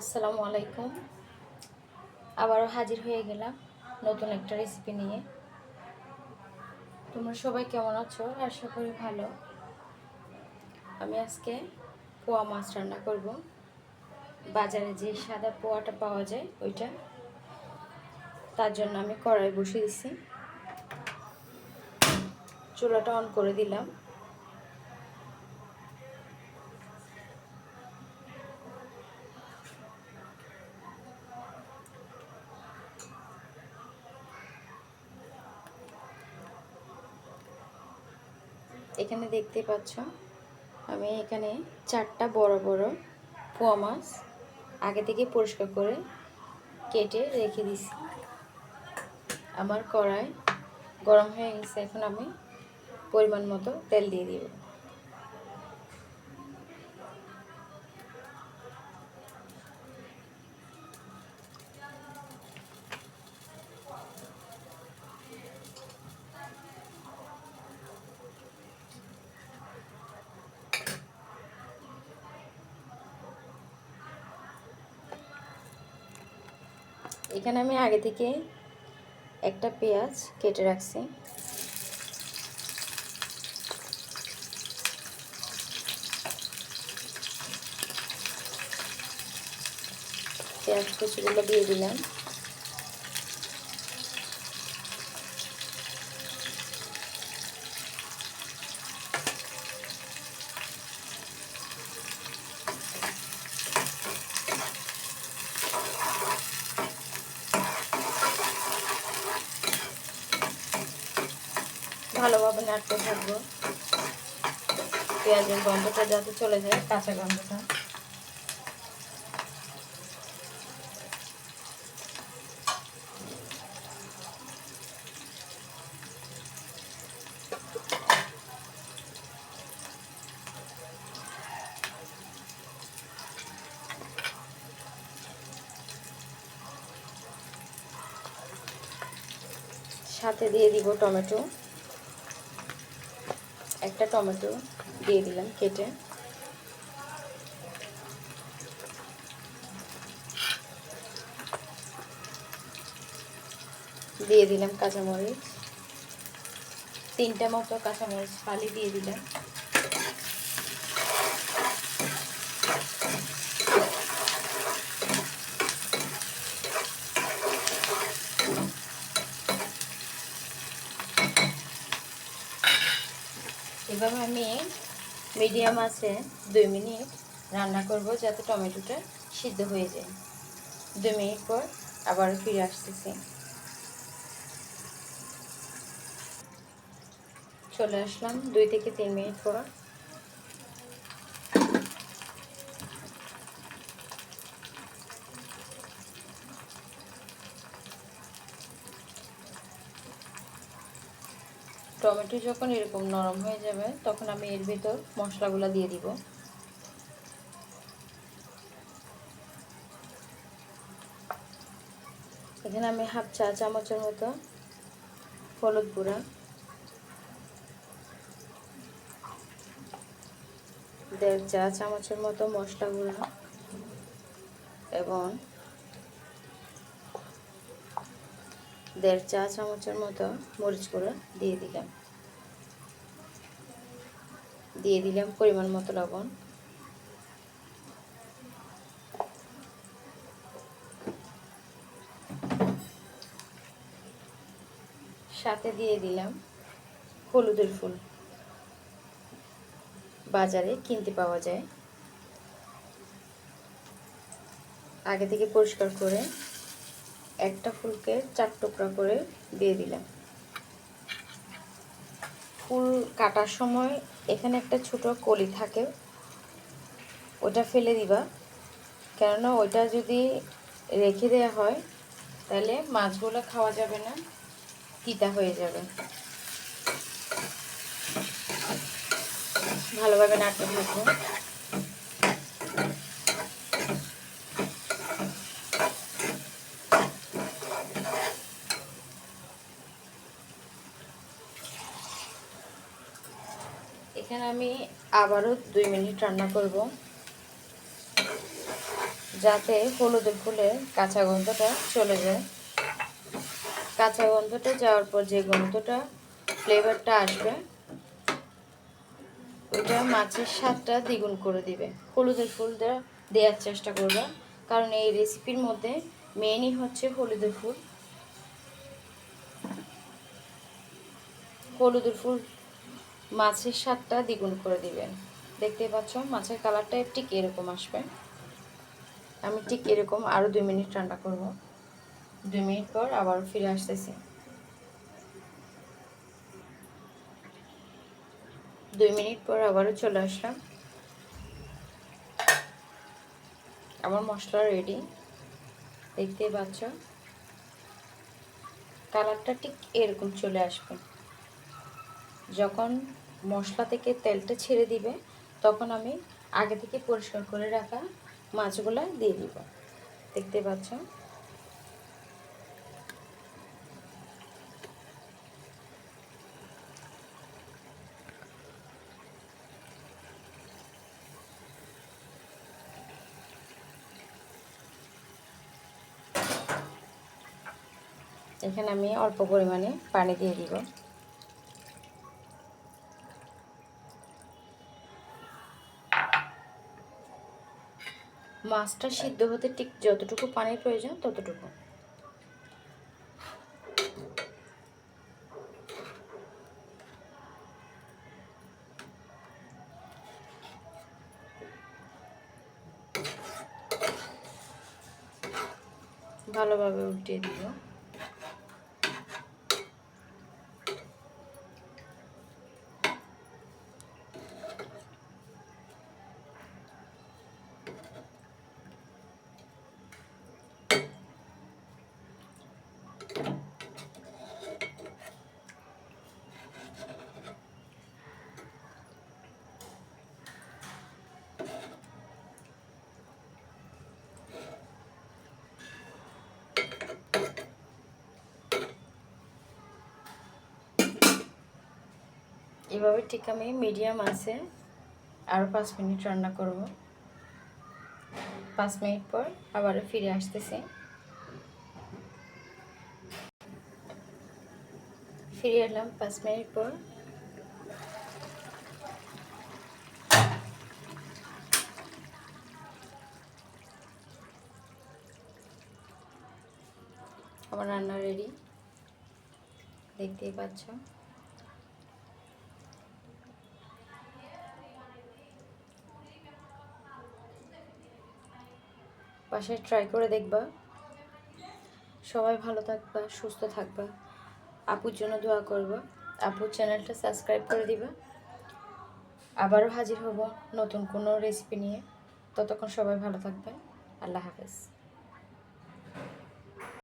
আসসালামু আলাইকুম। আবারও হাজির হয়ে গেলাম নতুন একটা রেসিপি নিয়ে। তোমরা সবাই কেমন আছো? আশা করি ভালো। আমি আজকে পোয়া মাছ রান্না করব। বাজারে যে সাদা পোয়াটা পাওয়া যায় ওইটা। তার জন্য আমি কড়াই বসিয়ে দিছি। চুলাটা অন করে দিলাম। এখানে দেখতে পাচ্ছ, আমি এখানে চারটা বড় বড় পোয়া মাছ আগে থেকে পরিষ্কার করে কেটে রেখে দিছি। আমার কড়াই গরম হয়ে গেছে, এখন আমি পরিমাণ মতো তেল দিয়ে দিব। এখানে আমি আগে থেকে একটা পেঁয়াজ কেটে রাখছি। পেঁয়াজ কুচিগুলো দিয়ে দিলাম। ভালোভাবে নাড়তে থাকব। পেঁয়াজের গন্ধটা যাতে চলে যায় কাঁচা গন্ধটা। সাথে দিয়ে দিব টমেটো। একটা টমেটো দিয়ে দিলাম কেটে। দিয়ে দিলাম কাঁচামরিচ। তিনটা মতো কাঁচামরিচ ফালি দিয়ে দিলাম। এভাবে আমি মিডিয়াম আছে দুই মিনিট রান্না করব যাতে টমেটোটা সিদ্ধ হয়ে যায়। দুই মিনিট পর আবার ফিরে আসতেছি। চলে আসলাম দুই থেকে তিন মিনিট পর। টমেটো যখন এরকম নরম হয়ে যাবে, তখন আমি এর ভিতর মশলাগুলো দিয়ে দিব। এখানে আমি হাফ চা চামচের মতো হলুদ গুঁড়া। দেড় চা চামচের মতো মশলা গুঁড়া। এবং দেড় চা চামচের মতো মরিচ গুঁড়ো দিয়ে দিলাম। দিয়ে দিলাম পরিমাণ মতো লবণ। সাথে দিয়ে দিলাম হলুদের ফুল। বাজারে কিনতে পাওয়া যায়। আগে থেকে পরিষ্কার করে একটা ফুলকে চার টুকরা করে দিয়ে দিলাম। ফুল কাটার সময় এখানে একটা ছোট কলি থাকে, ওটা ফেলে দিবা। কেননা ওইটা যদি রেখে দেওয়া হয়, তাহলে মাছগুলো খাওয়া যাবে না, তিতা হয়ে যাবে। ভালোভাবে নাড়তে থাকব এখানে আমি আবারও দুই মিনিট রান্না করব। যাতে হলুদের ফুলের কাঁচা গন্ধটা চলে যায়। কাঁচা গন্ধটা যাওয়ার পর যে গন্ধটা ফ্লেভারটা আসবে, ওইটা মাছের স্বাদটা দ্বিগুণ করে দিবে। হলুদের ফুলটা দেওয়ার চেষ্টা করবে, কারণ এই রেসিপির মধ্যে মেনই হচ্ছে হলুদের ফুল। হলুদের ফুল মাছের স্বাদটা দ্বিগুণ করে দিবেন। দেখতে পাচ্ছ, মাছের কালারটা ঠিক এরকম আসবে। আমি ঠিক এরকম আরও দুই মিনিট রান্না করব। দুই মিনিট পর আবার ফিরে আসতেছি। দুই মিনিট পর আবারও চলে আসলাম। আমার মশলা রেডি দেখতেই পাচ্ছ, কালারটা ঠিক এরকম চলে আসবে। যখন মশলা থেকে তেলটা ছেড়ে দিবে, তখন আমি আগে থেকে পরিষ্কার করে রাখা মাছগুলো দিয়ে দিব। দেখতে পাচ্ছ? এখানে আমি অল্প পরিমাণে পানি দিয়ে দিব। মাছটা সিদ্ধ হতে ঠিক যতটুকু পানির প্রয়োজন ততটুকু। ভালোভাবে উঠিয়ে দিব। এভাবে ঠিক আমি মিডিয়াম আছে। আরও পাঁচ মিনিট রান্না করব। পাঁচ মিনিট পর আবারও ফিরে আসতেছি। ফিরে এলাম পাঁচ মিনিট পর। আমার রান্না রেডি দেখতেই পাচ্ছ। বাসায় ট্রাই করে দেখবা। সবাই ভালো থাকবা, সুস্থ থাকবা। আপুর জন্য দোয়া করবা। আপুর চ্যানেলটা সাবস্ক্রাইব করে দিবা। আবারও হাজির হব নতুন কোনো রেসিপি নিয়ে। ততক্ষণ সবাই ভালো থাকবেন। আল্লাহ হাফেজ।